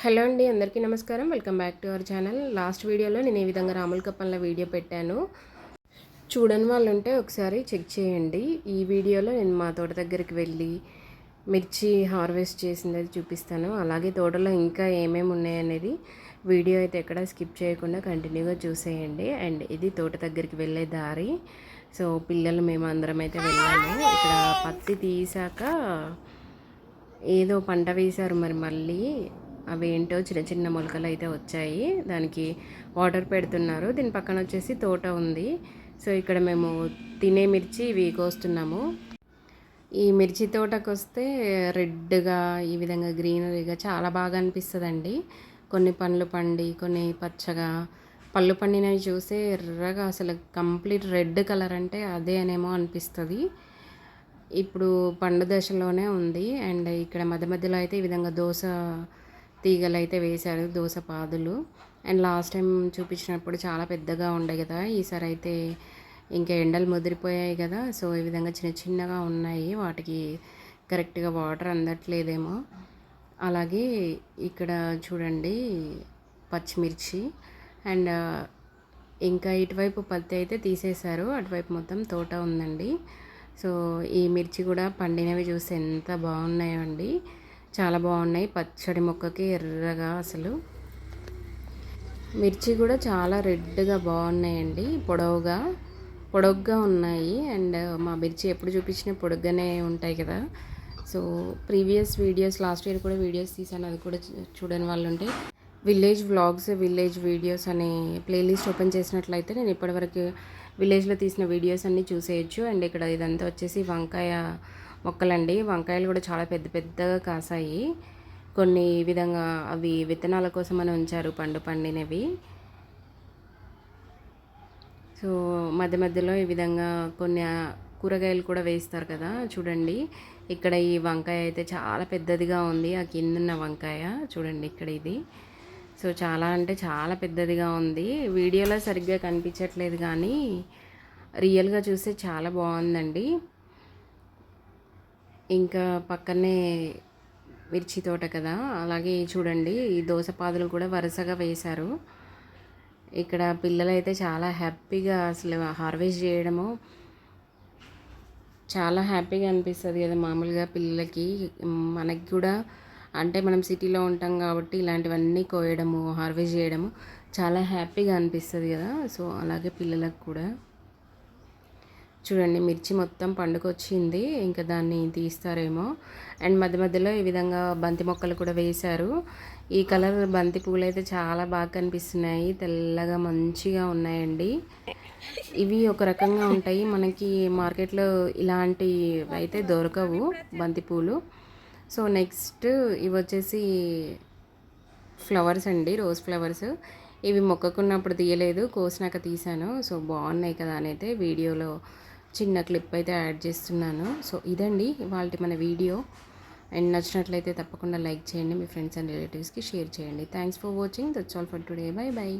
Hello అండి అందరికీ నమస్కారం. Welcome back to our channel. Last వీడియోలో నేను ఈ విధంగా రాముల కప్పన్ల వీడియో పెట్టాను. చూడని వాళ్ళు ఉంటే ఒకసారి చెక్ చేయండి. ఈ వీడియోలో నేను మా తోట దగ్గరికి వెళ్ళి మిర్చి హార్వెస్ట్ చేసింది చూపిస్తాను. అలాగే తోటలో ఇంకా ఏమేమి ఉన్నాయనేది వీడియో అయితే ఎక్కడ స్కిప్ చేయకుండా కంటిన్యూగా చూసేయండి. అండ్ ఇది తోట దగ్గరికి వెళ్ళే దారి. సో పిల్లలు మేము అందరం అయితే వెళ్ళాము. ఇక్కడ పత్తి తీసాక ఏదో పంట వేశారు మరి మళ్ళీ. అవి ఏంటో చిన్న చిన్న మొలకలు అయితే వచ్చాయి. దానికి వాటర్ పెడుతున్నారు. దీని పక్కన వచ్చేసి తోట ఉంది. సో ఇక్కడ మేము తినే మిర్చి ఇవి కోస్తున్నాము. ఈ మిర్చి తోటకు వస్తే రెడ్గా ఈ విధంగా గ్రీనరీగా చాలా బాగా అనిపిస్తుందండి. కొన్ని పండ్లు పండి కొన్ని పచ్చగా. పళ్ళు పండినవి చూస్తే ఎర్రగా అసలు కంప్లీట్ రెడ్ కలర్ అంటే అదే అనేమో అనిపిస్తుంది. ఇప్పుడు పండు దశలోనే ఉంది. అండ్ ఇక్కడ మధ్య మధ్యలో అయితే ఈ విధంగా దోశ తీగలు అయితే వేశారు దోశ పాదులు. అండ్ లాస్ట్ టైం చూపించినప్పుడు చాలా పెద్దగా ఉండే కదా ఈసారి అయితే ఇంకా ఎండలు ముదిరిపోయాయి కదా సో ఈ విధంగా చిన్న చిన్నగా ఉన్నాయి. వాటికి కరెక్ట్గా వాటర్ అందట్లేదేమో. అలాగే ఇక్కడ చూడండి పచ్చిమిర్చి. అండ్ ఇంకా ఇటువైపు పత్తి అయితే తీసేశారు అటువైపు మొత్తం తోట ఉందండి. సో ఈ మిర్చి కూడా పండినవి చూస్తే ఎంత బాగున్నాయో అండి చాలా బాగున్నాయి. పచ్చడి మొక్కకి ఎర్రగా అసలు. మిర్చి కూడా చాలా రెడ్గా బాగున్నాయండి. పొడవుగా పొడవుగా ఉన్నాయి. అండ్ మా మిర్చి ఎప్పుడు చూపించినా పొడుగ్గానే ఉంటాయి కదా. So previous videos last year కూడా వీడియోస్ తీసాను అది కూడా చూడని వాళ్ళు ఉంటే విలేజ్ వ్లాగ్స్ విలేజ్ వీడియోస్ అనే ప్లేలిస్ట్ ఓపెన్ చేసినట్లయితే నేను ఇప్పటివరకు విలేజ్లో తీసిన వీడియోస్ అన్నీ చూసేయచ్చు. అండ్ ఇక్కడ ఇదంతా వచ్చేసి వంకాయ మొక్కలండి. వంకాయలు కూడా చాలా పెద్ద పెద్దగా కాసాయి. కొన్ని విధంగా అవి విత్తనాల కోసం అని ఉంచారు పండు పండినవి. సో మధ్య మధ్యలో ఈ విధంగా కొన్ని కూరగాయలు కూడా వేస్తారు కదా చూడండి. ఇక్కడ ఈ వంకాయ అయితే చాలా పెద్దదిగా ఉంది. ఆ కిందున్న వంకాయ చూడండి ఇక్కడ ఇది. సో చాలా అంటే చాలా పెద్దదిగా ఉంది. వీడియోలో సరిగ్గా కనిపించట్లేదు కానీ రియల్గా చూస్తే చాలా బాగుందండి. ఇంకా పక్కనే మిర్చి తోట కదా అలాగే చూడండి ఈ దోసపాదులు కూడా వరుసగా వేశారు. ఇక్కడ పిల్లలైతే చాలా హ్యాపీగా అసలు హార్వెస్ట్ చేయడము చాలా హ్యాపీగా అనిపిస్తుంది కదా మామూలుగా పిల్లలకి. మనకి కూడా అంటే మనం సిటీలో ఉంటాం కాబట్టి ఇలాంటివన్నీ కోయడము హార్వెస్ట్ చేయడము చాలా హ్యాపీగా అనిపిస్తుంది కదా. సో అలాగే పిల్లలకు కూడా. చూడండి మిర్చి మొత్తం పండుకొచ్చింది. ఇంకా దాన్ని తీస్తారేమో. అండ్ మధ్య మధ్యలో ఈ విధంగా బంతి మొక్కలు కూడా వేశారు. ఈ కలర్ బంతి పూలు అయితే చాలా బాగా కనిపిస్తున్నాయి. తెల్లగా మంచిగా ఉన్నాయండి. ఇవి ఒక రకంగా ఉంటాయి. మనకి మార్కెట్లో ఇలాంటి అయితే దొరకవు బంతి పూలు. సో నెక్స్ట్ ఇవి వచ్చేసి ఫ్లవర్స్ అండి రోజ్ ఫ్లవర్స్. ఇవి మొక్కకున్నప్పుడు తీయలేదు కోసినాక తీసాను సో బాగున్నాయి కదా అని అయితే వీడియోలో చిన్న క్లిప్ అయితే యాడ్ చేస్తున్నాను. సో ఇదండి ఇవాళ మన వీడియో. అండ్ నచ్చినట్లయితే తప్పకుండా లైక్ చేయండి మీ ఫ్రెండ్స్ అండ్ రిలేటివ్స్కి షేర్ చేయండి. Thanks for watching. That's all for today. Bye bye.